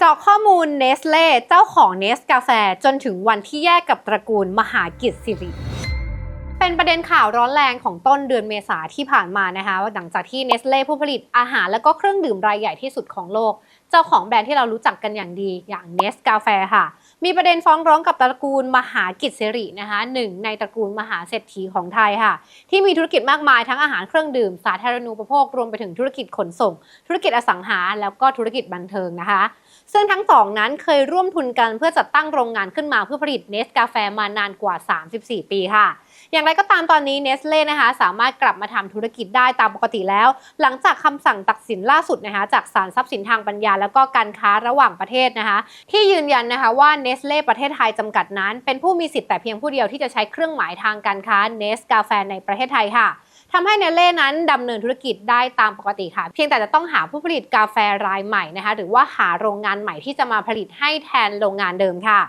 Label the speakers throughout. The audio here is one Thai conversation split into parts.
Speaker 1: เจาะข้อมูลเนสเล่เจ้าของเนสกาแฟจนถึงวันที่แยกกับตระกูลมหากิจสิริ เป็นประเด็นข่าวร้อนแรงของต้นเดือนเมษาที่ผ่านมานะคะว่าหลังจากที่เนสเล่ผู้ผลิตอาหารและก็เครื่องดื่มรายใหญ่ที่สุดของโลก เจ้าของแบรนด์ที่เรารู้จักกันอย่างดีอย่างเนสกาแฟค่ะ มีประเด็นฟ้องร้องกับตระกูลมหากิจสิรินะคะหนึ่งในตระกูลมหาเศรษฐีของไทยค่ะ ที่มีธุรกิจมากมายทั้งอาหารเครื่องดื่ม สาธารณูปโภครวมไปถึงธุรกิจขนส่ง ธุรกิจอสังหาแล้วก็ธุรกิจบันเทิงนะคะ ซึ่งทั้งสองนั้นเคยร่วมทุนกันเพื่อจัดตั้งโรงงานขึ้นมาเพื่อผลิตเนสกาแฟมานานกว่า 34 ปีค่ะ อย่างไรก็ตามตอนนี้เนสเล่นะคะสามารถกลับมาทำธุรกิจได้ตามปกติแล้ว หลังจากคำสั่งตัดสินล่าสุดนะคะจากศาลทรัพย์สินทางปัญญา แล้วก็การค้าระหว่างประเทศนะคะที่ยืนยันนะคะว่าเนสเล่ประเทศไทยจำกัดนั้น เป็นผู้มีสิทธิ์แต่เพียงผู้เดียวที่จะใช้เครื่องหมายทางการค้าเนสกาแฟในประเทศไทยค่ะ ทำให้เนเล่นั้นดำเนินธุรกิจได้ตามปกติค่ะ เพียงแต่จะต้องหาผู้ผลิตกาแฟรายใหม่นะคะ หรือว่าหาโรงงานใหม่ที่จะมาผลิตให้แทนโรงงานเดิมค่ะ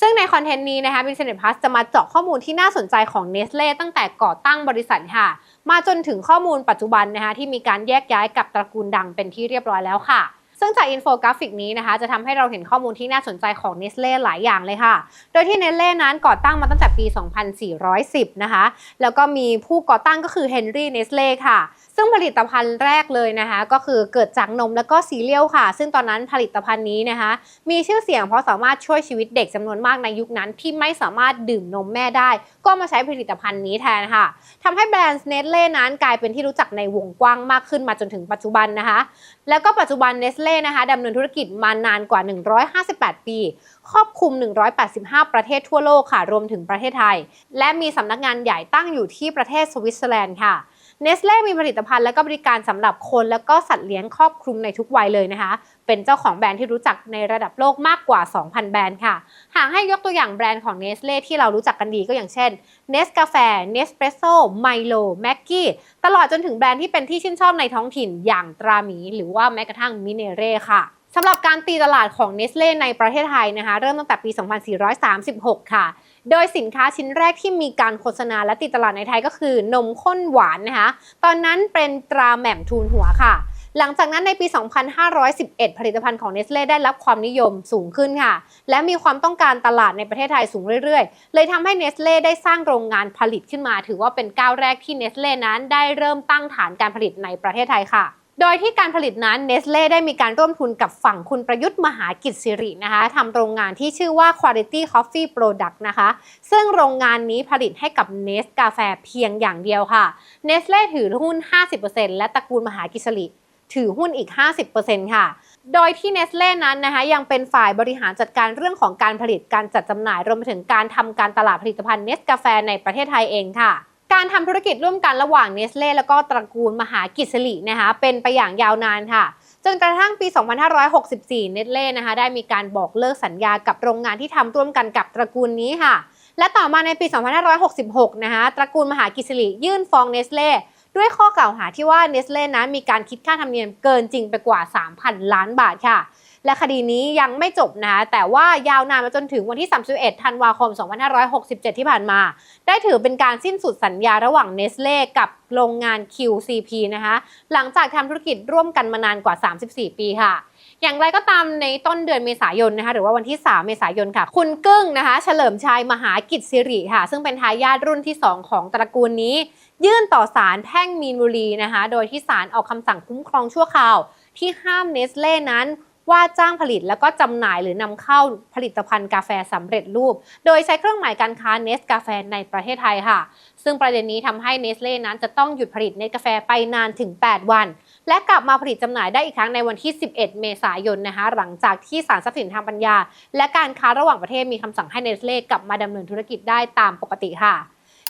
Speaker 1: ซึ่งในคอนเทนต์นี้นะคะ Business Plus จะมาเจาะข้อมูลที่น่าสนใจของ Nestle ตั้งแต่ก่อตั้งบริษัทค่ะ มาจนถึงข้อมูลปัจจุบันนะคะที่มีการแยกย้ายกับตระกูลดังเป็นที่เรียบร้อยแล้วค่ะ ซึ่งจากอินโฟกราฟิกนี้นะคะจะทำให้เราเห็นข้อมูลที่น่าสนใจของ Nestle หลายอย่างเลยค่ะ โดยที่ Nestle นั้นก่อตั้งมาตั้งแต่ปี 2410 นะคะ แล้วก็มีผู้ก่อตั้งก็คือ Henry Nestle ค่ะ ซึ่งผลิตภัณฑ์แรกเลยนะคะ ก็คือเกิดจากนมแล้วก็ซีเรียลค่ะ ซึ่งตอนนั้นผลิตภัณฑ์นี้นะคะ มีชื่อเสียงเพราะสามารถช่วยชีวิตเด็กจำนวนมากในยุคนั้นที่ไม่สามารถดื่มนมแม่ได้ ก็มาใช้ผลิตภัณฑ์นี้แทนค่ะทำให้แบรนด์เนสเล่นั้นกลายเป็นที่รู้จักในวงกว้างมากขึ้นมาจนถึงปัจจุบันนะคะ แล้วก็ปัจจุบันเนสเล่นะคะดำเนินธุรกิจมานานกว่า 158 ปี ครอบคลุม 185 ประเทศทั่วโลกค่ะรวมถึงประเทศไทย และมีสำนักงานใหญ่ตั้งอยู่ที่ประเทศสวิตเซอร์แลนด์ค่ะเนสเล่มีผลิตภัณฑ์และก็บริการสำหรับคนและก็สัตว์เลี้ยงครอบคลุมในทุกวัยเลยนะคะ เป็นเจ้าของแบรนด์ที่รู้จักในระดับโลกมากกว่า 2,000 แบรนด์ค่ะ หากให้ยกตัวอย่างแบรนด์ของเนสเล่ที่เรารู้จักกันดีก็อย่างเช่นเนสกาแฟเนสเปรสโซ่ไมโลแม็กกี้ตลอดจนถึงแบรนด์ที่เป็นที่ชื่นชอบในท้องถิ่นอย่างตราหมี หรือว่าแม้กระทั่งมิเนเร่ค่ะสำหรับการตีตลาดของเนสเล่ในประเทศไทยนะคะ เริ่มตั้งแต่ปี 2436 ค่ะ โดยสินค้าชิ้นแรกที่มีการโฆษณาและตีตลาดในไทยก็คือนมข้นหวานนะคะ ตอนนั้นเป็นตราแหม่มทูลหัวค่ะ หลังจากนั้นในปี 2511 ผลิตภัณฑ์ของเนสเล่ได้รับความนิยมสูงขึ้นค่ะ และมีความต้องการตลาดในประเทศไทยสูงเรื่อยๆ เลยทำให้เนสเล่ได้สร้างโรงงานผลิตขึ้นมา ถือว่าเป็นก้าวแรกที่เนสเล่นั้นได้เริ่มตั้งฐานการผลิตในประเทศไทยค่ะโดยที่การผลิตนั้นเนสเล่ได้มีการร่วมทุนกับฝั่งคุณประยุทธ์มหากิจสิรินะคะทำโรงงานที่ชื่อว่า Quality Coffee Product นะคะ ซึ่งโรงงานนี้ผลิตให้กับเนสกาแฟเพียงอย่างเดียวค่ะเนสเล่ถือหุ้น 50%และตระกูลมหากิจสิริ ถือหุ้นอีก 50%ค่ะ โดยที่เนสเล่นั้นนะคะยังเป็นฝ่ายบริหารจัดการเรื่องของการผลิตการจัดจำหน่าย รวมไปถึงการทำการตลาดผลิตภัณฑ์เนสกาแฟในประเทศไทยเองค่ะการทำธุรกิจร่วมกันระหว่างเนสเล่แล้วก็ตระกูลมหากิจสิรินะคะเป็นไปอย่างยาวนานค่ะ จนกระทั่งปี 2564 เนสเล่นะคะได้มีการบอกเลิกสัญญากับโรงงานที่ทำร่วมกันกับตระกูลนี้ค่ะ และต่อมาในปี 2566 นะคะตระกูลมหากิจสิริยื่นฟ้องเนสเล่ ด้วยข้อกล่าวหาที่ว่าเนสเล่นั้นมีการคิดค่าธรรมเนียมเกินจริงไปกว่า 3,000 ล้านบาทค่ะ และคดีนี้ยังไม่จบนะคะแต่ว่ายาวนานมาจนถึงวันที่ 31 ธันวาคม 2567 ที่ผ่านมา ได้ถือเป็นการสิ้นสุดสัญญาระหว่างเนสเล่กับโรงงาน QCP นะคะ หลังจากทำธุรกิจร่วมกันมานานกว่า 34 ปีค่ะ อย่างไรก็ตามในต้นเดือนเมษายนนะคะหรือว่าวันที่ 3 เมษายนค่ะ คุณกึ้งนะคะเฉลิมชัยมหากิจสิริค่ะ ซึ่งเป็นทายาทรุ่นที่ 2 ของตระกูลนี้ ยื่นต่อศาลแพ่งมีนบุรีนะคะ โดยที่ศาลออกคำสั่งคุ้มครองชั่วคราว ที่ห้ามเนสเล่นั้นว่าจ้างผลิตแล้วก็จำหน่ายหรือนำเข้าผลิตภัณฑ์กาแฟสำเร็จรูป โดยใช้เครื่องหมายการค้าเนสกาแฟในประเทศไทยค่ะ ซึ่งประเด็นนี้ทำให้เนสเล่นั้นจะต้องหยุดผลิตเนสกาแฟไปนานถึง 8 วัน และกลับมาผลิตจำหน่ายได้อีกครั้งในวันที่ 11 เมษายนนะคะหลังจากที่ศาลทรัพย์สินทางปัญญา และการค้าระหว่างประเทศมีคำสั่งให้เนสเล่กลับมาดำเนินธุรกิจได้ตามปกติค่ะ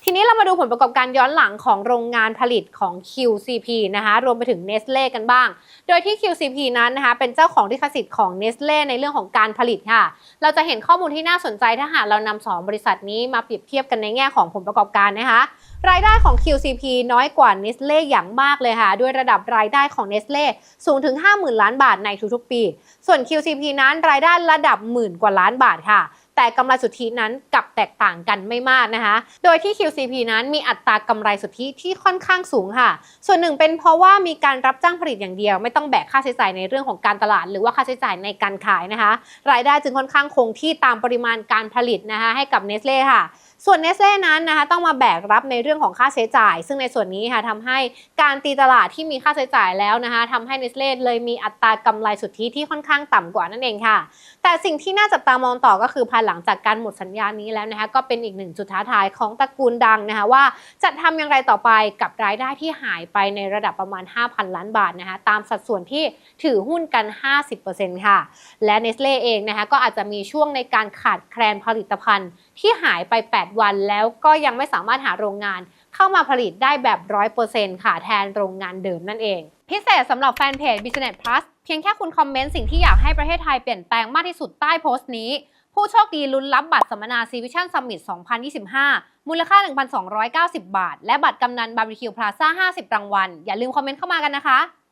Speaker 1: ทีนี้เรามาดูผลประกอบการย้อนหลังของโรงงานผลิตของ QCP นะคะรวมไปถึง Nestle กันบ้าง โดยที่ QCP นั้นนะคะเป็นเจ้าของลิขสิทธิ์ของ Nestle ในเรื่องของการผลิตค่ะ เราจะเห็นข้อมูลที่น่าสนใจถ้าหากเรานำสองบริษัทนี้มาเปรียบเทียบกันในแง่ของผลประกอบการนะคะรายได้ของ QCP น้อยกว่า Nestle อย่างมากเลยค่ะ ด้วยระดับรายได้ของ Nestle สูงถึง 50,000 ล้านบาทในทุกๆปี ส่วน QCP นั้นรายได้ระดับหมื่นกว่าล้านบาทค่ะ แต่กำไรสุทธินั้นกลับแตกต่างกันไม่มากนะคะ โดยที่ QCP นั้นมีอัตรากำไรสุทธิที่ค่อนข้างสูงค่ะ ส่วนหนึ่งเป็นเพราะว่ามีการรับจ้างผลิตอย่างเดียว ไม่ต้องแบกค่าใช้จ่ายในเรื่องของการตลาด หรือว่าค่าใช้จ่ายในการขายนะคะ รายได้จึงค่อนข้างคงที่ตามปริมาณการผลิตนะคะให้กับเนสเล่ค่ะส่วนเนสเล่นั้นนะคะต้องมาแบกรับในเรื่องของค่าใช้จ่าย ซึ่งในส่วนนี้ค่ะทำให้การตีตลาดที่มีค่าใช้จ่ายแล้วนะคะทำให้เนสเล่เลยมีอัตรากำไรสุทธิที่ค่อนข้างต่ำกว่านั่นเองค่ะ แต่สิ่งที่น่าจับตามองต่อก็คือภายหลังังจากการหมดสัญญานี้แล้วนะคะก็เป็นอีกหนึ่งจุดท้าทายของตระกูลดังนะคะว่าจะทำอย่างไรต่อไปกับรายได้ที่หายไปในระดับประมาณ 5,000 ล้านบาทนะคะตามสัดส่วนที่ถือหุ้นกัน 50%ค่ะ และเนสเล่เองนะคะก็อาจจะมีช่วงในการขาดแคลนผลิตภัณฑ์ที่หายไป 8 วันแล้วก็ยังไม่สามารถหาโรงงานเข้ามาผลิตได้แบบ 100%ค่ะแทนโรงงานเดิมนั่นเอง พิเศษสำหรับแฟนเพจ Business Plus เพียงแค่คุณคอมเมนต์สิ่งที่อยากให้ประเทศไทยเปลี่ยนแปลงมากที่สุดใต้โพสต์นี้ ผู้โชคดีลุ้นรับบัตรสัมมนาซีวิชั่นซัมมิต2025 มูลค่า 1,290 บาท และบัตรกำนันบาร์บีคิวพลาซ่า 50 รางวัล อย่าลืมคอมเมนต์เข้ามากันนะคะ